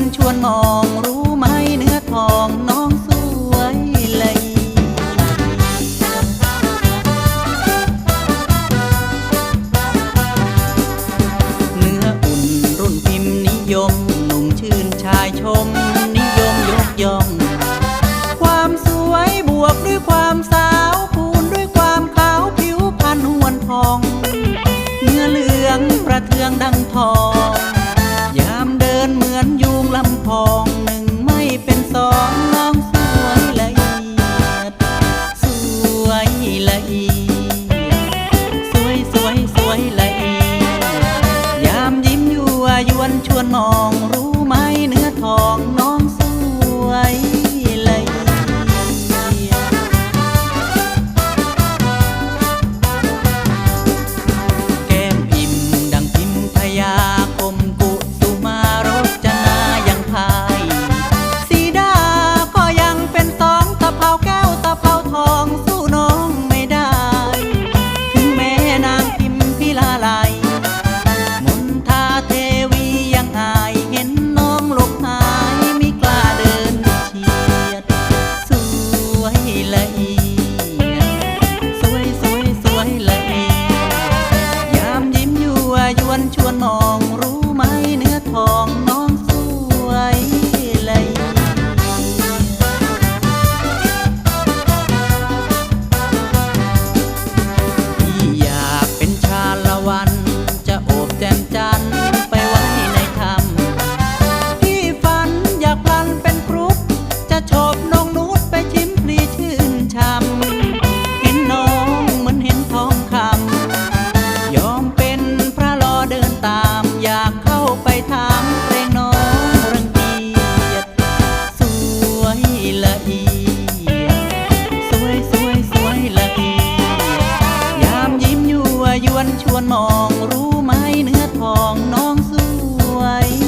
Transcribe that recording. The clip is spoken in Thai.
นชวนมองรู้ไหมเนื้อทองน้องสวยเลยเนื้ออุ่นรุ่นพิมพ์นิยมหนุ่มชื่นชายชม นิยมยกย่อง ความสวยบวกด้วยความสาวคูณด้วยความขาวผิวพรรณหวนทอง เนื้อเหลืองประเทืองดังทอง วยวนชวนมองรู้ไหมเนื้อทองน้องสวย